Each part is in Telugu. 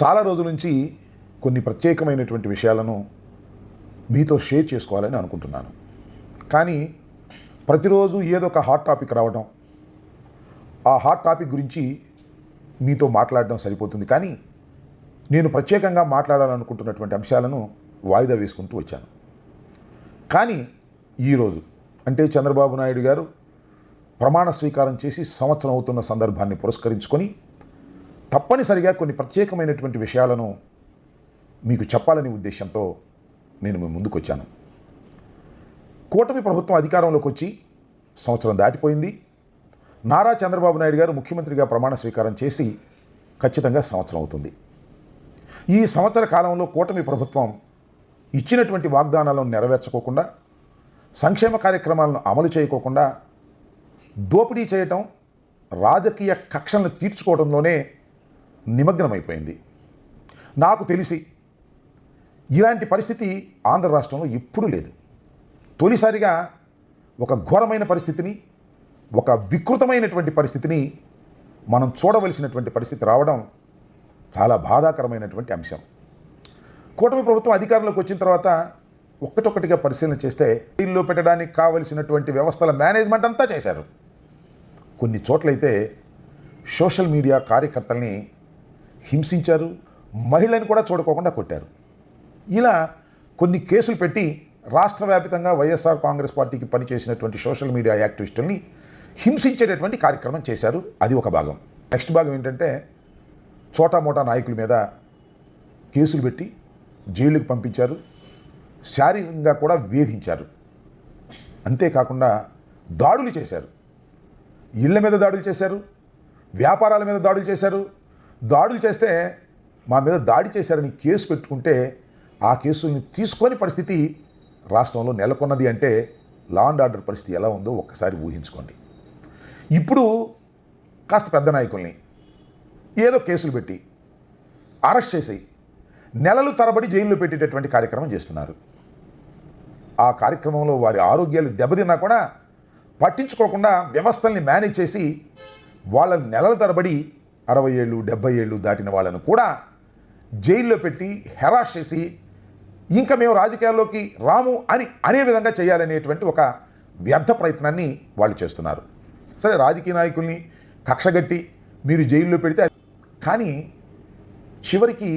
చాలా రోజుల నుంచి కొన్ని ప్రత్యేకమైనటువంటి విషయాలను మీతో షేర్ చేసుకోవాలని అనుకుంటున్నాను. కానీ ప్రతిరోజు ఏదో ఒక హాట్ టాపిక్ రావడం ఆ హాట్ టాపిక్ గురించి మీతో మాట్లాడడం సరిపోతుంది. కానీ నేను ప్రత్యేకంగా మాట్లాడాలనుకుంటున్నటువంటి అంశాలను వాయిదా వేసుకుంటూ వచ్చాను. కానీ ఈరోజు అంటే చంద్రబాబు నాయుడు గారు ప్రమాణ స్వీకారం చేసి సంవత్సరం అవుతున్న సందర్భాన్ని పురస్కరించుకొని తప్పనిసరిగా కొన్ని ప్రత్యేకమైనటువంటి విషయాలను మీకు చెప్పాలనే ఉద్దేశంతో నేను మీ ముందుకు వచ్చాను కూటమి ప్రభుత్వం అధికారంలోకి వచ్చి సంవత్సరం దాటిపోయింది. నారా చంద్రబాబు నాయుడు గారు ముఖ్యమంత్రిగా ప్రమాణ స్వీకారం చేసి ఖచ్చితంగా సంవత్సరం అవుతుంది. ఈ సంవత్సర కాలంలో కూటమి ప్రభుత్వం ఇచ్చినటువంటి వాగ్దానాలను నెరవేర్చుకోకుండా సంక్షేమ కార్యక్రమాలను అమలు చేయకోకుండా దోపిడీ చేయటం రాజకీయ కక్షలను తీర్చుకోవడంలోనే నిమగ్నమైపోయింది. నాకు తెలిసి ఇలాంటి పరిస్థితి ఆంధ్ర రాష్ట్రంలో ఎప్పుడూ లేదు. తొలిసారిగా ఒక ఘోరమైన పరిస్థితిని ఒక వికృతమైనటువంటి పరిస్థితిని మనం చూడవలసినటువంటి పరిస్థితి రావడం చాలా బాధాకరమైనటువంటి అంశం. కూటమి ప్రభుత్వం అధికారంలోకి వచ్చిన తర్వాత ఒక్కటొక్కటిగా పరిశీలన చేస్తే ఇల్లు పెట్టడానికి కావలసినటువంటి వ్యవస్థల మేనేజ్మెంట్ అంతా చేశారు. కొన్ని చోట్లయితే సోషల్ మీడియా కార్యకర్తల్ని హింసించారు మహిళని కూడా చూడకోకుండా కొట్టారు. ఇలా కొన్ని కేసులు పెట్టి రాష్ట్ర వ్యాప్తంగా వైఎస్ఆర్ కాంగ్రెస్ పార్టీకి పనిచేసినటువంటి సోషల్ మీడియా యాక్టివిస్టుల్ని హింసించేటటువంటి కార్యక్రమం చేశారు. అది ఒక భాగం. నెక్స్ట్ భాగం ఏంటంటే చోటా మోటా నాయకుల మీద కేసులు పెట్టి జైలుకు పంపించారు. శారీరకంగా కూడా వేధించారు. అంతేకాకుండా దాడులు చేశారు. ఇళ్ళ మీద దాడులు చేశారు. వ్యాపారాల మీద దాడులు చేశారు. దాడులు చేస్తే మా మీద దాడి చేశారని కేసు పెట్టుకుంటే ఆ కేసుల్ని తీసుకొని పరిస్థితి రాష్ట్రంలో నెలకొన్నది అంటే లా అండ్ ఆర్డర్ పరిస్థితి ఎలా ఉందో ఒక్కసారి ఊహించుకోండి. ఇప్పుడు కాస్త పెద్ద నాయకుల్ని ఏదో కేసులు పెట్టి అరెస్ట్ చేసి నెలలు తరబడి జైల్లో పెట్టేటటువంటి కార్యక్రమం చేస్తున్నారు. ఆ కార్యక్రమంలో వారి ఆరోగ్యాలు దెబ్బతిన్నా కూడా పట్టించుకోకుండా వ్యవస్థల్ని మేనేజ్ చేసి వాళ్ళ నెలల తరబడి అరవై ఏళ్ళు డెబ్బై ఏళ్ళు దాటిన వాళ్ళను కూడా జైల్లో పెట్టి హెరాష్ చేసి ఇంకా మేము రాజకీయాల్లోకి రాము అని అనే విధంగా చేయాలనేటువంటి ఒక వ్యర్థ ప్రయత్నాన్ని వాళ్ళు చేస్తున్నారు. సరే రాజకీయ నాయకుల్ని కక్షగట్టి మీరు జైల్లో పెడితే కానీ చివరికి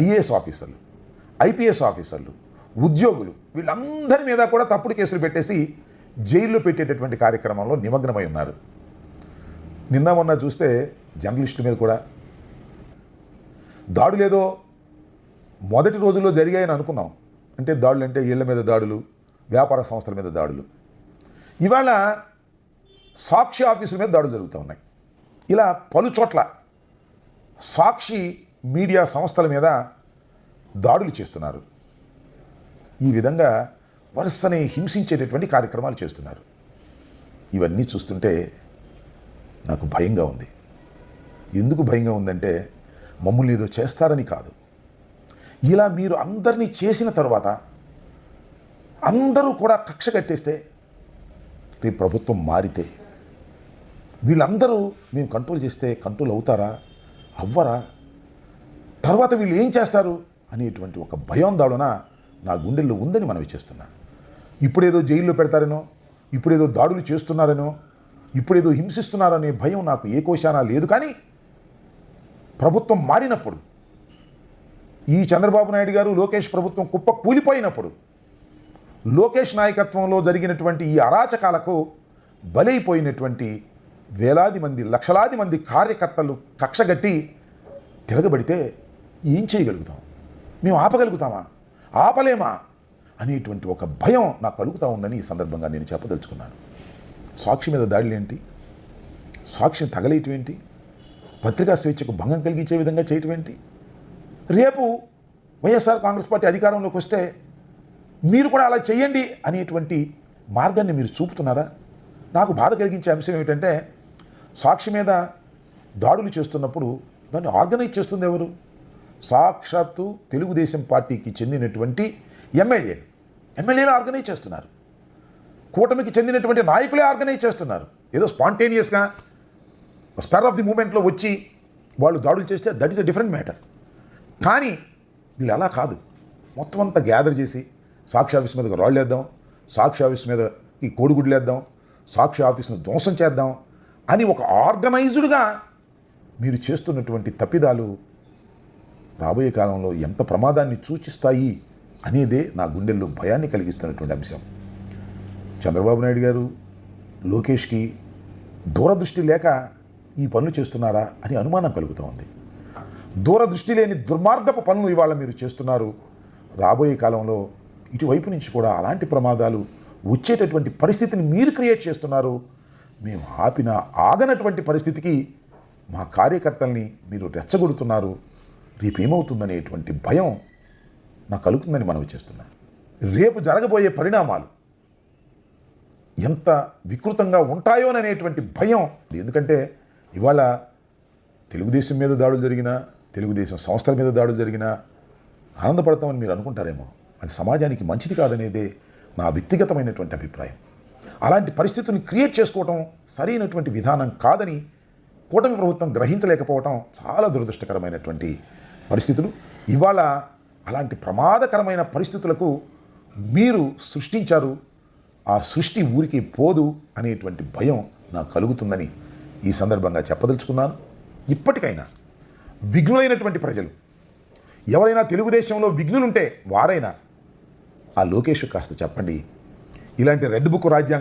ఐఏఎస్ ఆఫీసర్లు ఐపీఎస్ ఆఫీసర్లు ఉద్యోగులు వీళ్ళందరి మీద కూడా తప్పుడు కేసులు పెట్టేసి జైల్లో పెట్టేటటువంటి కార్యక్రమంలో నిమగ్నమై ఉన్నారు. నిన్న మొన్న చూస్తే జర్నలిస్టుల మీద కూడా. దాడులేదో మొదటి రోజుల్లో జరిగాయని అనుకున్నాం. అంటే దాడులు అంటే ఇళ్ళ మీద దాడులు వ్యాపార సంస్థల మీద దాడులు. ఇవాళ సాక్షి ఆఫీసుల మీద దాడులు జరుగుతూ ఉన్నాయి. ఇలా పలు చోట్ల సాక్షి మీడియా సంస్థల మీద దాడులు చేస్తున్నారు. ఈ విధంగా వరుసని హింసించేటటువంటి కార్యక్రమాలు చేస్తున్నారు. ఇవన్నీ చూస్తుంటే నాకు భయంగా ఉంది. ఎందుకు భయంగా ఉందంటే మమ్మల్ని ఏదో చేస్తారని కాదు. ఇలా మీరు అందరినీ చేసిన తర్వాత అందరూ కూడా కక్ష కట్టేస్తే రేపు ప్రభుత్వం మారితే వీళ్ళందరూ మేము కంట్రోల్ చేస్తే కంట్రోల్ అవుతారా అవ్వరా తర్వాత వీళ్ళు ఏం చేస్తారు అనేటువంటి ఒక భయం దాడున నా గుండెల్లో ఉందని మనవి చేస్తున్నా. ఇప్పుడేదో జైల్లో పెడతారనో ఇప్పుడేదో దాడులు చేస్తున్నారనో ఇప్పుడేదో హింసిస్తున్నారనే భయం నాకు ఏ కోశాన లేదు. కానీ ప్రభుత్వం మారినప్పుడు ఈ చంద్రబాబు నాయుడు గారు లోకేష్ ప్రభుత్వం కుప్ప కూలిపోయినప్పుడు లోకేష్ నాయకత్వంలో జరిగినటువంటి ఈ అరాచకాలకు బలైపోయినటువంటి వేలాది మంది లక్షలాది మంది కార్యకర్తలు కక్షగట్టి తిరగబడితే ఏం చేయగలుగుతాం? మేము ఆపగలుగుతామా? ఆపలేమా? అనేటువంటి ఒక భయం నాకు కలుగుతూ ఉందని ఈ సందర్భంగా నేను చెప్పదలుచుకున్నాను. సాక్షి మీద దాడులు ఏంటి? సాక్షిని తగలేయటం ఏంటి? పత్రికా స్వేచ్ఛకు భంగం కలిగించే విధంగా చేయటం ఏంటి? రేపు వైఎస్ఆర్ కాంగ్రెస్ పార్టీ అధికారంలోకి వస్తే మీరు కూడా అలా చేయండి అనేటువంటి మార్గాన్ని మీరు చూపుతున్నారా? నాకు బాధ కలిగించే అంశం ఏమిటంటే సాక్షి మీద దాడులు చేస్తున్నప్పుడు దాన్ని ఆర్గనైజ్ చేస్తుంది ఎవరు? సాక్షాత్తు తెలుగుదేశం పార్టీకి చెందినటువంటి ఎమ్మెల్యేలు. ఎమ్మెల్యేలు ఆర్గనైజ్ చేస్తున్నారు. కూటమికి చెందినటువంటి నాయకులే ఆర్గనైజ్ చేస్తున్నారు. ఏదో స్పాంటేనియస్గా స్పెర్ ఆఫ్ ది మూమెంట్లో వచ్చి వాళ్ళు దాడులు చేస్తే that is a different matter. కానీ వీళ్ళు అలా కాదు. మొత్తం అంతా గ్యాదర్ చేసి సాక్షి ఆఫీస్ మీదకి రాళ్ళేద్దాం సాక్షి ఆఫీస్ మీద ఈ కోడిగుడ్లు వేద్దాం సాక్షి ఆఫీస్ను ధ్వంసం చేద్దాం అని ఒక ఆర్గనైజ్డ్గా మీరు చేస్తున్నటువంటి తప్పిదాలు రాబోయే కాలంలో ఎంత ప్రమాదాన్ని సూచిస్తాయి అనేదే నా గుండెల్లో భయాన్ని కలిగిస్తున్నటువంటి అంశం. చంద్రబాబు నాయుడు గారు లోకేష్కి దూరదృష్టి లేక ఈ పనులు చేస్తున్నారా అని అనుమానం కలుగుతూ ఉంది. దూరదృష్టి లేని దుర్మార్గపు పనులు ఇవాళ మీరు చేస్తున్నారు. రాబోయే కాలంలో ఇటువైపు నుంచి కూడా అలాంటి ప్రమాదాలు వచ్చేటటువంటి పరిస్థితిని మీరు క్రియేట్ చేస్తున్నారు. మేము ఆపిన ఆగనటువంటి పరిస్థితికి మా కార్యకర్తల్ని మీరు రెచ్చగొడుతున్నారు. రేపు ఏమవుతుందనేటువంటి భయం నాకు కలుగుతుందని మనవి చేస్తున్నాను రేపు జరగబోయే పరిణామాలు ఎంత వికృతంగా ఉంటాయోననేటువంటి భయం. ఎందుకంటే ఇవాళ తెలుగుదేశం మీద దాడులు జరిగినా తెలుగుదేశం సంస్థల మీద దాడులు జరిగినా ఆనందపడతామని మీరు అనుకుంటారేమో. అది సమాజానికి మంచిది కాదనేదే నా వ్యక్తిగతమైనటువంటి అభిప్రాయం. అలాంటి పరిస్థితుల్ని క్రియేట్ చేసుకోవటం సరైనటువంటి విధానం కాదని కూటమి ప్రభుత్వం గ్రహించలేకపోవటం చాలా దురదృష్టకరమైనటువంటి పరిస్థితులు. ఇవాళ అలాంటి ప్రమాదకరమైన పరిస్థితులకు మీరు సృష్టించారు. ఆ సృష్టి ఊరికి పోదు అనేటువంటి భయం నాకు కలుగుతుందని ఈ సందర్భంగా చెప్పదలుచుకున్నాను. ఇప్పటికైనా విఘ్నులైనటువంటి ప్రజలు ఎవరైనా తెలుగుదేశంలో విఘ్నులుంటే వారైనా ఆ లోకేష్ కాస్త చెప్పండి. ఇలాంటి రెడ్ బుక్ రాజ్యాంగం